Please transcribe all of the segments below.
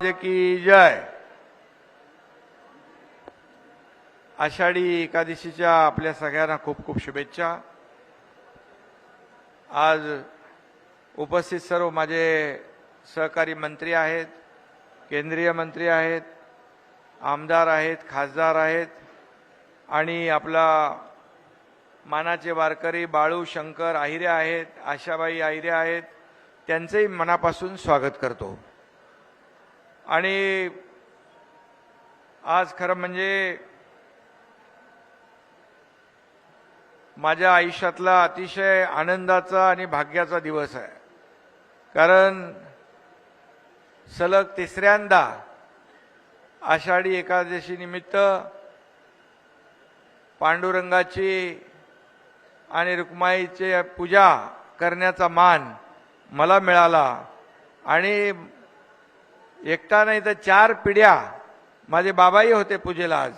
की जय? आषाढी एकादशीच्या आपल्या सगळ्यांना खूप खूप शुभेच्छा. आज उपस्थित सर्व माझे सहकारी मंत्री आहेत केंद्रीय मंत्री आहेत आमदार आहेत खासदार आहेत आणि आपला मानाचे वारकरी बाळू शंकर आहिरे आहेत आशाबाई आहिरे आहेत त्यांचंही मनापासून स्वागत करतो. आणि आज खरं म्हणजे माझ्या आयुष्यातला अतिशय आनंदाचा आणि भाग्याचा दिवस आहे. कारण सलग तिसऱ्यांदा आषाढी एकादशी निमित्त पांडुरंगाची आणि रुक्माईची पूजा करण्याचा मान मला मिळाला आणि एकटा नाही तर चार पिढ्या. माझे बाबाही होते पूजेला आज.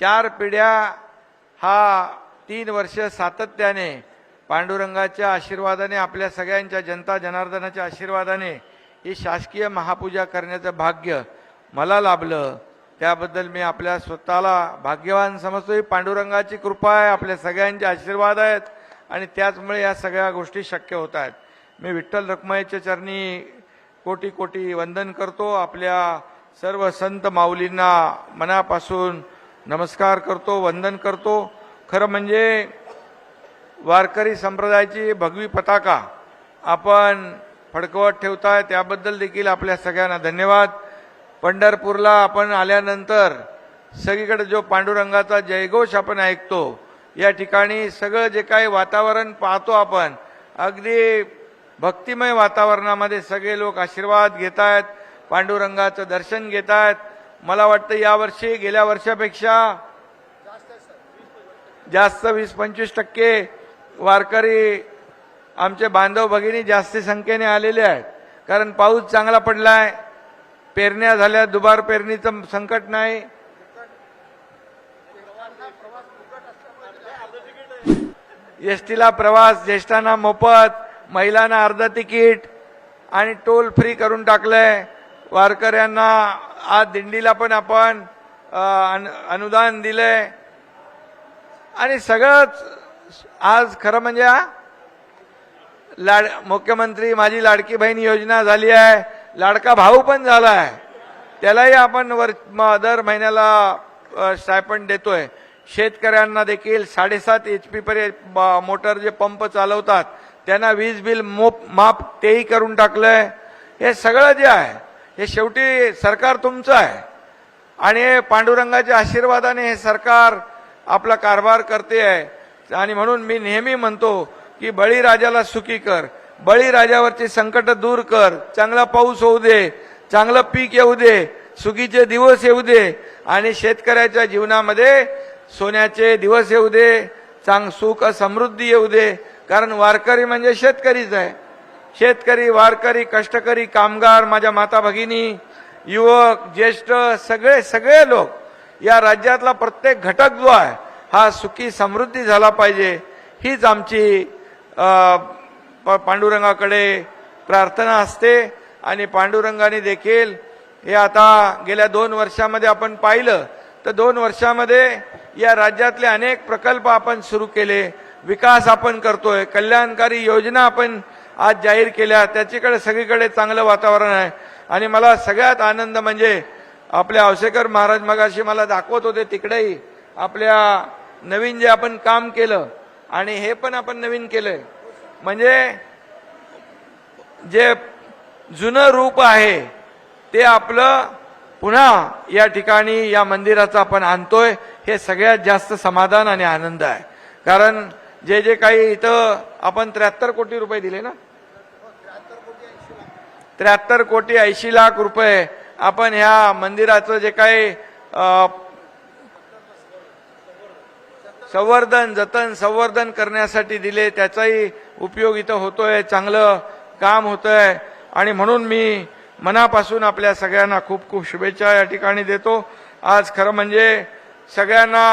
चार पिढ्या हा तीन वर्ष सातत्याने पांडुरंगाच्या आशीर्वादाने आपल्या सगळ्यांच्या जनता जनार्दनाच्या आशीर्वादाने ही शासकीय महापूजा करण्याचं भाग्य मला लाभलं. त्याबद्दल मी आपल्या स्वतःला भाग्यवान समजतो ही पांडुरंगाची कृपा आहे आपल्या सगळ्यांचे आशीर्वाद आहेत आणि त्याचमुळे या सगळ्या गोष्टी शक्य होत आहेत. मी विठ्ठल रखमाईच्या चरणी कोटी कोटी वंदन करतो आपल्या सर्व संत माऊलींना मनापासून नमस्कार करतो वंदन करतो. खरं म्हणजे वारकरी संप्रदायाची भगवी पताका आपण फडकवत ठेवताय त्याबद्दल देखील आपल्या सगळ्यांना धन्यवाद. पंढरपूरला आपण आल्यानंतर सगळीकडे जो पांडुरंगाचा जयघोष आपण ऐकतो या ठिकाणी सगळं जे काही वातावरण पाहतो आपण अगदी भक्तिमय वातावरणामध्ये सगळे लोक आशीर्वाद घेत आहेत पांडुरंगाचं दर्शन घेत आहेत मला वाटतं यावर्षी गेल्या वर्षापेक्षा जास्त वीस पंचवीस टक्के वारकरी आमचे बांधव भगिनी जास्ती संख्येने आलेले आहेत. कारण पाऊस चांगला पडलाय पेरण्या झाल्या दुबार पेरणीचं संकट नाही. एसटीला प्रवास ज्येष्ठांना मोफत महिलांना अर्ध तिकीट आणि टोल फ्री करून टाकलंय. वारकऱ्यांना आज दिंडीला पण आपण अनु- अनुदान दिलंय. आणि सगळंच आज खरं म्हणजे लाड मुख्यमंत्री माझी लाडकी बहीण योजना झाली आहे. लाडका भाऊ पण झाला आहे. त्यालाही आपण वर म- दर महिन्याला स्टायपंड देतोय. शेतकऱ्यांना देखील साडेसात एच पी पर्यंत मोटर जे पंप चालवतात त्यांना वीज बिल मोप माफ तेही करून टाकलंय. हे सगळं जे आहे हे शेवटी सरकार तुमचं आहे. आणि पांडुरंगाच्या आशीर्वादाने हे सरकार आपला कारभार करते आहे. आणि म्हणून मी नेहमी म्हणतो की बळीराजाला सुखी कर. बळीराजावरची संकट दूर कर. चांगला पाऊस होऊ दे. चांगलं पीक येऊ दे. सुखीचे दिवस येऊ दे. आणि शेतकऱ्याच्या जीवनामध्ये सोन्याचे दिवस येऊ दे. चांग सुख समृद्धी येऊ दे. कारण वारकरी म्हणजे शेतकरीच आहे. शेतकरी वारकरी कष्टकरी कामगार माझ्या माता भगिनी युवक ज्येष्ठ सगळे सगळे लोक या राज्यातला प्रत्येक घटक जो आहे हा सुखी समृद्धी झाला पाहिजे. हीच आमची प- पांडुरंगाकडे प्रार्थना असते आणि पांडुरंगाने देखील हे आता गेल्या दोन वर्षामध्ये आपण पाहिलं. तर दोन वर्षामध्ये या राज्यातले अनेक प्रकल्प आपण सुरू केले. विकास आपण करतोय कल्याणकारी योजना आपण आज जाहीर केल्या त्याच्याकडे सगळीकडे चांगलं वातावरण आहे. आणि मला सगळ्यात आनंद म्हणजे आपल्या आवसेकर महाराज मगाशी मला दाखवत होते तिकडेही आपल्या नवीन जे आपण काम केलं आणि हे पण आपण नवीन केलंय. म्हणजे जे जुनं रूप आहे ते आपलं पुन्हा या ठिकाणी या मंदिराचं आपण आणतोय हे सगळ्यात जास्त समाधान आणि आनंद आहे. कारण जे जे काही इथं आपण त्र्याहत्तर कोटी रुपये दिले ना? त्र्याहत्तर कोटी ऐंशी लाख रुपये आपण ह्या मंदिराचं जे काही संवर्धन जतन संवर्धन करण्यासाठी दिले त्याचाही उपयोग इथं होतोय चांगलं काम होतंय. आणि म्हणून मी मनापासून आपल्या सगळ्यांना खूप खूप शुभेच्छा या ठिकाणी देतो. आज खरं म्हणजे सगळ्यांना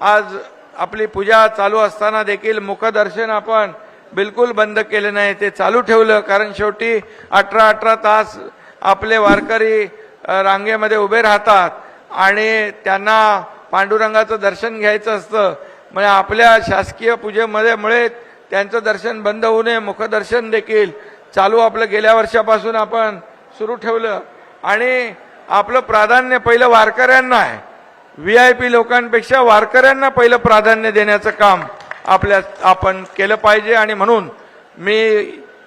आज आपली पूजा चालू असताना देखील मुखदर्शन आपण बिलकुल बंद केले नाही ते चालू ठेवलं. कारण शेवटी अठरा अठरा तास आपले वारकरी रांगेमध्ये उभे राहतात आणि त्यांना पांडुरंगाचं दर्शन घ्यायचं असतं. म्हणजे आपल्या शासकीय पूजेमध्ये मुळे त्यांचं दर्शन बंद होऊ नये मुखदर्शन देखील चालू आपलं गेल्या वर्षापासून आपण सुरू ठेवलं. आणि आपलं प्राधान्य पहिलं वारकऱ्यांना आहे. व्ही आय पी लोकांपेक्षा वारकऱ्यांना पहिलं प्राधान्य देण्याचं काम आपल्या आपण केलं पाहिजे. आणि म्हणून मी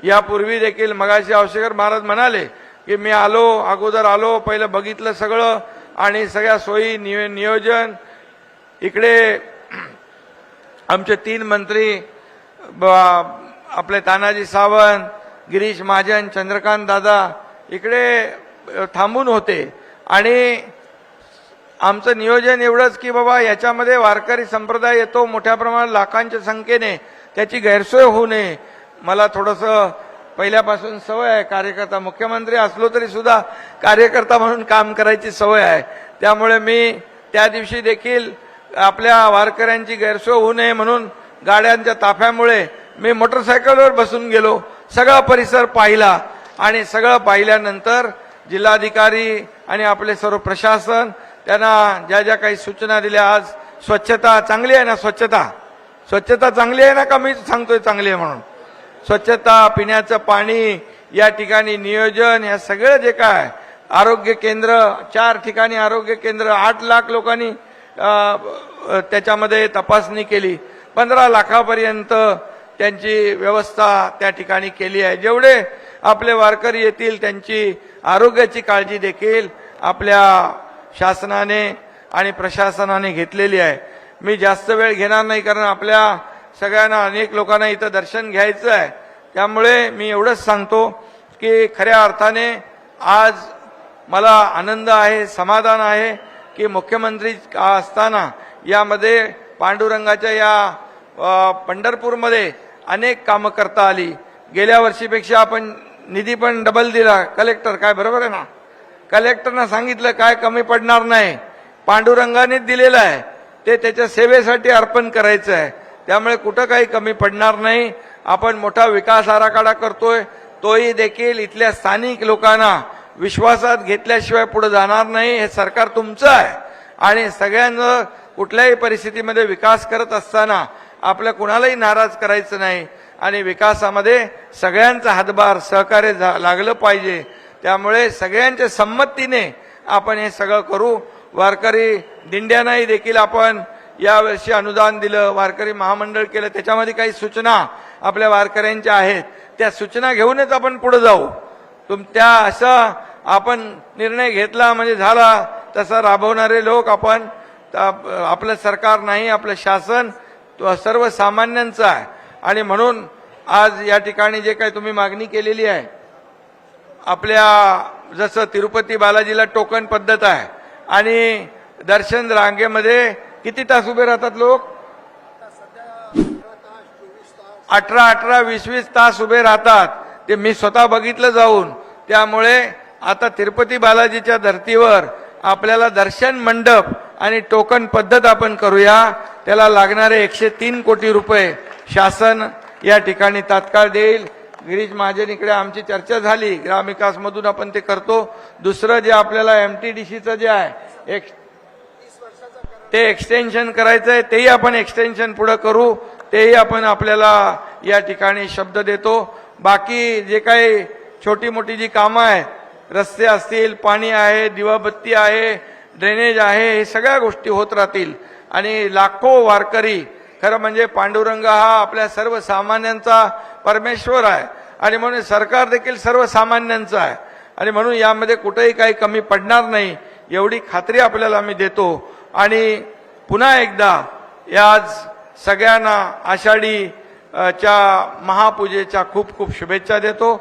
यापूर्वी देखील मगाशी आवशेकर महाराज म्हणाले की मी आलो अगोदर आलो पहिलं बघितलं सगळं आणि सगळ्या सोयी नियो नियोजन. इकडे आमचे तीन मंत्री आपले तानाजी सावंत गिरीश महाजन चंद्रकांत दादा इकडे थांबून होते. आणि आमचं नियोजन एवढंच की बाबा याच्यामध्ये वारकरी संप्रदाय येतो मोठ्या प्रमाणात लाखांच्या संख्येने. त्याची गैरसोय होऊ नये. मला थोडंसं पहिल्यापासून सवय आहे कार्यकर्ता मुख्यमंत्री असलो तरी सुद्धा कार्यकर्ता म्हणून काम करायची सवय आहे. त्यामुळे मी त्या दिवशी देखील आपल्या वारकऱ्यांची गैरसोय होऊ नये म्हणून गाड्यांच्या ताफ्यामुळे मी मोटरसायकलवर बसून गेलो. सगळा परिसर पाहिला आणि सगळं पाहिल्यानंतर जिल्हाधिकारी आणि आपले सर्व प्रशासन त्यांना ज्या ज्या काही सूचना दिल्या आज स्वच्छता चांगली आहे ना स्वच्छता? स्वच्छता चांगली आहे ना का मी सांगतोय चांगली आहे म्हणून? स्वच्छता पिण्याचं पाणी या ठिकाणी नियोजन या सगळं जे काय आरोग्य केंद्र चार ठिकाणी आरोग्य केंद्र आठ लाख लोकांनी त्याच्यामध्ये तपासणी केली. पंधरा लाखापर्यंत त्यांची व्यवस्था त्या ठिकाणी केली आहे. जेवढे आपले वारकरी येतील त्यांची आरोग्याची काळजी देखील आपल्या शासनाने आणि प्रशासनाने घेतलेली आहे. मी जास्त वेळ घेणार नाही कारण आपल्या सगळ्यांना अनेक लोकांना इथं दर्शन घ्यायचं आहे. त्यामुळे मी एवढंच सांगतो की खऱ्या अर्थाने आज मला आनंद आहे समाधान आहे की मुख्यमंत्री असताना यामध्ये पांडुरंगाच्या या पंढरपूरमध्ये अनेक कामं करता आली. गेल्या वर्षीपेक्षा आपण निधी पण डबल दिला. कलेक्टर काय बरोबर आहे ना? कलेक्टरनं सांगितलं काय कमी पडणार नाही. पांडुरंगानेच दिलेलं आहे. ते त्याच्या सेवेसाठी अर्पण करायचं आहे. त्यामुळे कुठं काही कमी पडणार नाही. आपण मोठा विकास आराखडा करतोय. तोही देखील इथल्या स्थानिक लोकांना विश्वासात घेतल्याशिवाय पुढे जाणार नाही. हे सरकार तुमचं आहे. आणि सगळ्यांना कुठल्याही परिस्थितीमध्ये विकास करत असताना आपल्या कुणालाही नाराज करायचं नाही. आणि विकासामध्ये सगळ्यांचा हातभार सहकार्य झा- लागलं पाहिजे. त्यामुळे सगळ्यांच्या संमतीने आपण हे सगळं करू. वारकरी दिंड्यांनाही देखील आपण यावर्षी अनुदान दिलं. वारकरी महामंडळ केलं. त्याच्यामध्ये काही सूचना आपल्या वारकऱ्यांच्या आहेत. त्या सूचना घेऊनच आपण पुढे जाऊ. तुम त्या असं आपण निर्णय घेतला म्हणजे झाला. तसा राबवणारे लोक आपण आपलं सरकार नाही आपलं शासन तो सर्वसामान्यांचं आहे. आणि म्हणून आज या ठिकाणी जे काही तुम्ही मागणी केलेली आहे आपल्या जसं तिरुपती बालाजीला टोकन पद्धत आहे. आणि दर्शन रांगेमध्ये किती तास उभे राहतात लोक? अठरा अठरा वीस वीस तास उभे राहतात. ते मी स्वतः बघितलं जाऊन. त्यामुळे आता तिरुपती बालाजीच्या धर्तीवर आपल्याला दर्शन मंडप आणि टोकन पद्धत आपण करूया. त्याला लागणारे एकशे तीन कोटी रुपये शासन या ठिकाणी तात्काळ देईल. गिरीश महाजन इकडे आमची चर्चा झाली. ग्रामविकास मधून आपण ते करतो. दुसरं जे आपल्याला एम टी डी सीचं जे आहे एक ते एक्सटेन्शन करायचं आहे तेही आपण एक्सटेन्शन पुढे करू. तेही आपण आपल्याला या ठिकाणी शब्द देतो. बाकी जे काही छोटी मोठी जी कामं आहेत रस्ते असतील पाणी आहे दिवाबत्ती आहे ड्रेनेज आहे हे सगळ्या गोष्टी होत राहतील. आणि लाखो वारकरी खरं म्हणजे पांडुरंग हा आपल्या सर्वसामान्यांचा परमेश्वर आहे. आणि म्हणून सरकार देखील सर्वसामान्यांचं आहे. आणि म्हणून यामध्ये कुठेही काही कमी पडणार नाही एवढी खात्री आपल्याला मी देतो. आणि पुन्हा एकदा याज सगळ्यांना आषाढी च्या महापूजेच्या खूप खूप शुभेच्छा देतो.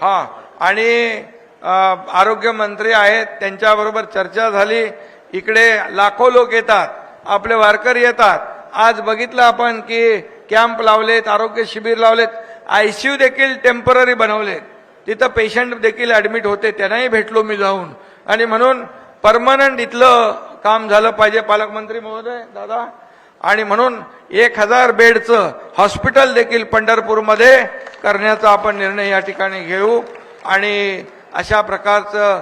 हा आणि आरोग्यमंत्री आहेत त्यांच्याबरोबर चर्चा झाली. इकडे लाखो लोक येतात. आपले वारकरी येतात. आज बघितलं आपण की कॅम्प लावलेत आरोग्य शिबिर लावलेत. आयसीयू देखील टेंपररी बनवलेत. तिथं पेशंट देखील ऍडमिट होते त्यांनाही भेटलो मी जाऊन. आणि म्हणून परमनंट इथलं काम झालं पाहिजे पालकमंत्री महोदय दादा. आणि म्हणून एक हजार बेडचं हॉस्पिटल देखील पंढरपूरमध्ये करण्याचा आपण निर्णय या ठिकाणी घेऊ. आणि अशा प्रकारचं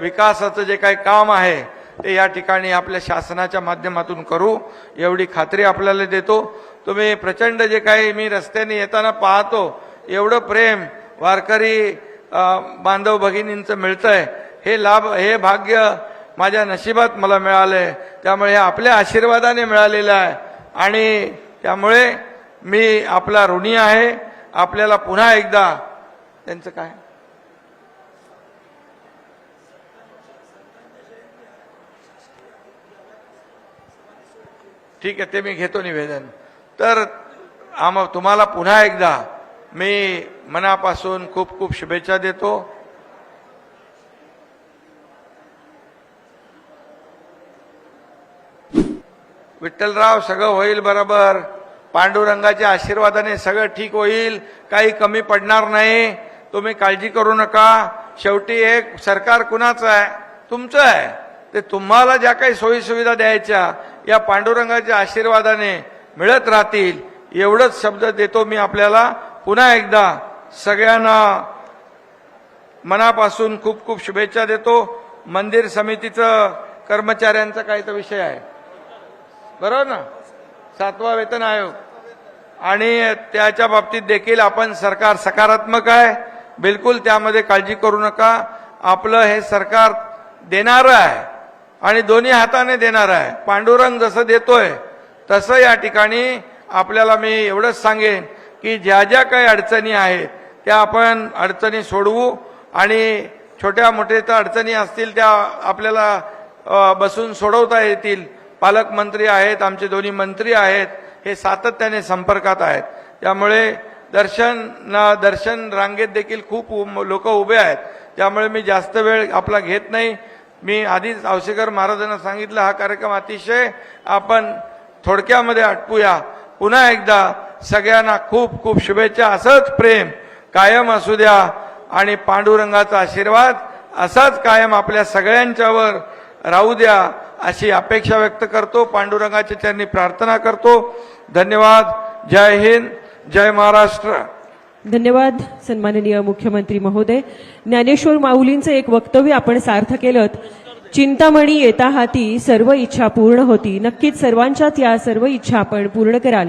विकासाचं जे काही काम आहे ते या ठिकाणी आपल्या शासनाच्या माध्यमातून करू एवढी खात्री आपल्याला देतो. तुम्ही प्रचंड जे काही मी रस्त्याने येताना पाहतो एवढं प्रेम वारकरी बांधव भगिनींचं मिळतंय. हे लाभ हे भाग्य माझ्या नशिबात मला मिळालंय. त्यामुळे हे आपल्या आशीर्वादाने मिळालेलं आहे. आणि त्यामुळे मी आपला ऋणी आहे. आपल्याला पुन्हा एकदा त्यांचं काय? ठीक आहे ते मी घेतो निवेदन. तर आम तुम्हाला पुन्हा एकदा मी मनापासून खूप खूप शुभेच्छा देतो. विठ्ठलराव सगळं होईल बरोबर. पांडुरंगाच्या आशीर्वादाने सगळं ठीक होईल. काही कमी पडणार नाही. तुम्ही काळजी करू नका. शेवटी एक सरकार कुणाचं आहे? तुमचं आहे. ते तुम्हाला ज्या काही सोयीसुविधा द्यायच्या या पांडुरंगाच्या आशीर्वादाने मिळत राहतील एवढंच शब्द देतो मी आपल्याला. पुन्हा एकदा सगळ्यांना मनापासून खूप खूप शुभेच्छा देतो. मंदिर समितीचं कर्मचाऱ्यांचा काही तर विषय आहे. बरोबर ना? सातवा वेतन आयोग. आणि त्याच्या बाबतीत देखील आपण सरकार सकारात्मक आहे. बिलकुल त्यामध्ये काळजी करू नका. आपलं हे सरकार देणारं आहे. आणि दोन्ही हाताने देणार आहे. पांडुरंग जसं देतोय तसं या ठिकाणी आपल्याला मी एवढंच सांगेन की ज्या ज्या काही अडचणी आहेत त्या आपण अडचणी सोडवू आणि छोट्या मोठ्या तर अडचणी असतील त्या आपल्याला बसून सोडवता येतील. पालकमंत्री आहेत आमचे दोन्ही मंत्री आहेत हे सातत्याने संपर्कात आहेत. त्यामुळे दर्शन ना दर्शन रांगेत देखील खूप लोक उभे आहेत. त्यामुळे मी जास्त वेळ आपला घेत नाही. मी आधीच आवशेकर महाराजांना सांगितलं हा कार्यक्रम अतिशय आपण थोडक्यामध्ये आटपूया. पुन्हा एकदा सगळ्यांना खूप खूप शुभेच्छा असंच प्रेम कायम असू द्या आणि पांडुरंगाचा आशीर्वाद असाच कायम आपल्या सगळ्यांच्यावर राहू द्या अशी अपेक्षा व्यक्त करतो. पांडुरंगाच्या चरणी प्रार्थना करतो. धन्यवाद. जय हिंद. जय महाराष्ट्र. धन्यवाद सन्माननीय मुख्यमंत्री महोदय. ज्ञानेश्वर माऊलींचं एक वक्तव्य आपण सार्थ केलं चिंतामणी येता हाती सर्व इच्छा पूर्ण होती. नक्कीच सर्वांच्याच या सर्व इच्छा आपण पूर्ण कराल.